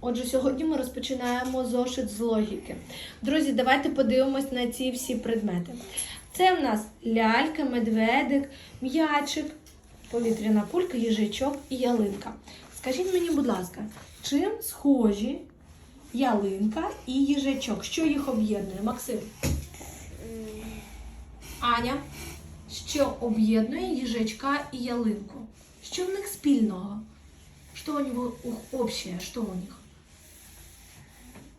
Отже, сьогодні ми розпочинаємо зошит з логіки. Друзі, давайте подивимось на ці всі предмети. Це в нас лялька, медведик, м'ячик, повітряна кулька, їжачок і ялинка. Скажіть мені, будь ласка, чим схожі ялинка і їжачок? Що їх об'єднує? Максим? Аня, що об'єднує їжачка і ялинку? Що в них спільного? Что у него общее? Что у них?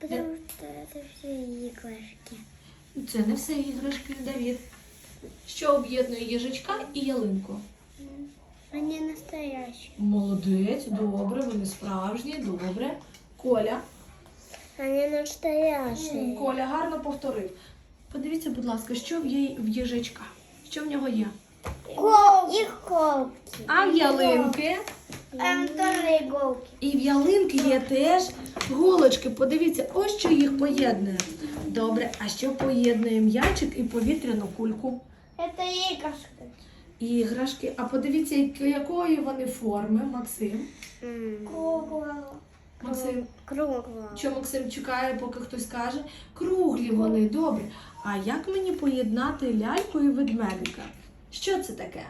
Все игрушки. Це не все іграшки, Давід. Що об'єднує їжачка і ялинку? Они настоящие. Молодець, добре, вони справжні, добре. Коля. Они настоящие. Коля гарно повторив. Подивіться, будь ласка, що в є в їжачка? Що в нього є? Кол... Их колки. А в ялинки? Иголки. І в ялинки є теж голочки. Подивіться, ось що їх поєднує. Добре, а що поєднує м'ячик і повітряну кульку? Это игрушка. Іграшки. А подивіться, якої вони форми, Максим. Круглая. Максим, Круглая. що Максим чекає, поки хтось каже? Круглі вони, добре. А як мені поєднати ляльку і ведмедика? Що це таке?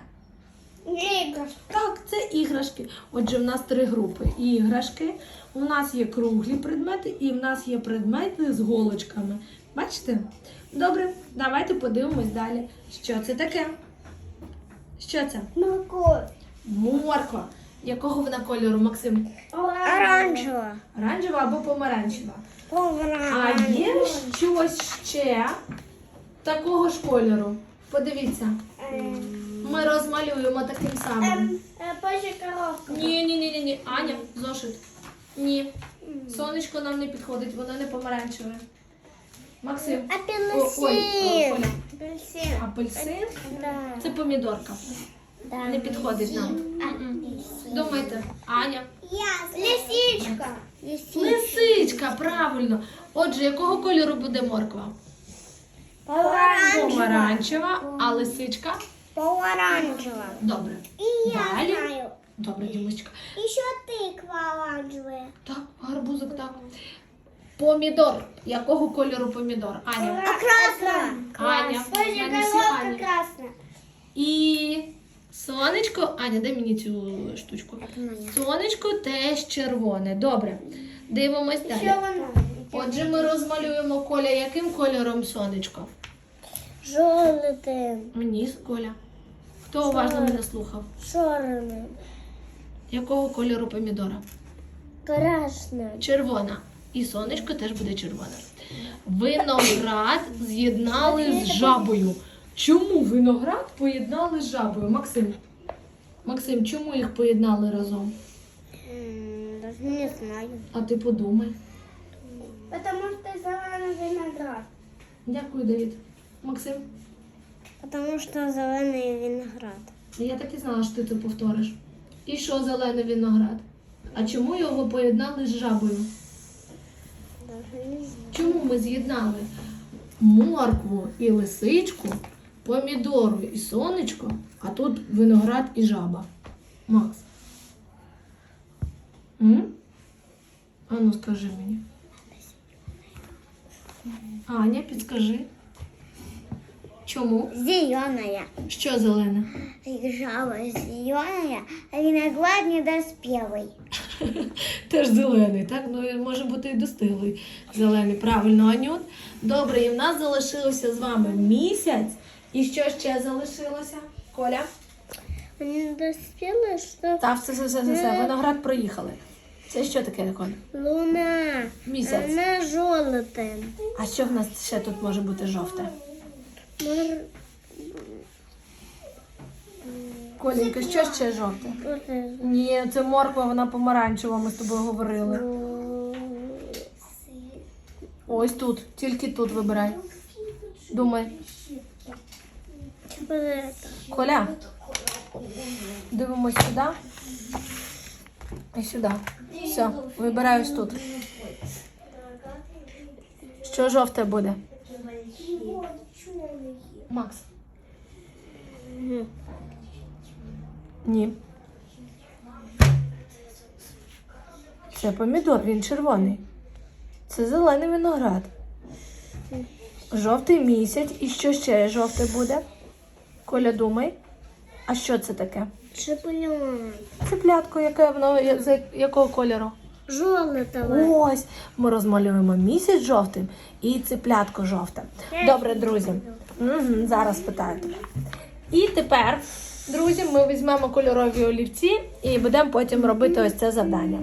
Игрушка. Так, це іграшки. Отже, в нас три групи. Іграшки, у нас є круглі предмети і в нас є предмети з голочками. Бачите? Добре, давайте подивимось далі. Що це таке? Що це? Морковь. Морква. Якого вона кольору, Максим? Оранжевая. Оранжева або помаранчева. А є щось ще такого ж кольору. Подивіться, ми розмалюємо таким самим. Позже коробка. Ні, ні, ні, ні, ні. Аня, зошит. Ні. Сонечко нам не підходить, воно не помаранчеве. Максим. О, ой, Апельсин. Апельсин. Апельсин Да. це помідорка. Да. Не підходить нам. Думайте, Аня. Лисичка. Лисичка. Лисичка, правильно. Отже, якого кольору буде морква? Помаранчева, а лисичка? Оранжевая. Добре. И я Далі. знаю. Добре, Дімочка. Еще тыква оранжевая. Так, гарбузик, так. Помідор. Якого кольору помідор? Аня. А красная? Аня. Мене всі Ані. красная. І сонечко. Аня, дай мені цю штучку. Сонечко теж червоне. Добре. Дивимось далі. Еще вон. Отже, ми розмалюємо Коля, яким кольором сонечко? Желтым. Мені Коля. Хто уважно мене слухав? Черным. Якого кольору помідора? Красным. Червона. І сонечко теж буде червоне. Виноград з'єднали з жабою. Чому виноград поєднали з жабою? Максим. Максим, чому їх поєднали разом? Даже не знаю. А ти подумай. Потому что зеленый виноград. Дякую, Давід. Максим, Потому что зеленый виноград. я так і знала, що ти це повториш. І що зелений виноград? А чому його поєднали з жабою? Чому ми з'єднали моркву і лисичку, помідору і сонечко, а тут виноград і жаба? Макс. М? А ну скажи мені. Аня, підскажи. Чому? Зеленая. Що зелене? Жаба зеленая, а виноград недоспелый. Теж зелений, так? Ну може бути і достиглий зелений. Правильно, Анют. Добре, і в нас залишилося з вами місяць. І що ще залишилося? Коля? Недоспелый, что Так, все, все, все, все, все. Виноград проїхали. Це що таке, Коля? луна. Місяць. Она желтая. А що в нас ще тут може бути жовте? Коленька, що ще жовте? Ні, це морква, вона помаранчева, ми з тобою говорили. Ось тут, тільки тут вибирай. Думай. Коля, дивимось сюди. І сюди. Все, вибираю ось тут. Що жовте буде? Макс. Ні. Це помідор, він червоний. Це зелений виноград. Жовтий місяць. І що ще жовте буде? Коля, думай. А що це таке? Цыпленок. Цеплятко, яке воно я- з якого кольору? Желтого. Ось ми розмалюємо місяць жовтим і цеплятко жовте. Добре, друзі. Угу, зараз питаю тебе. І тепер, друзі, ми візьмемо кольорові олівці і будемо потім робити ось це завдання.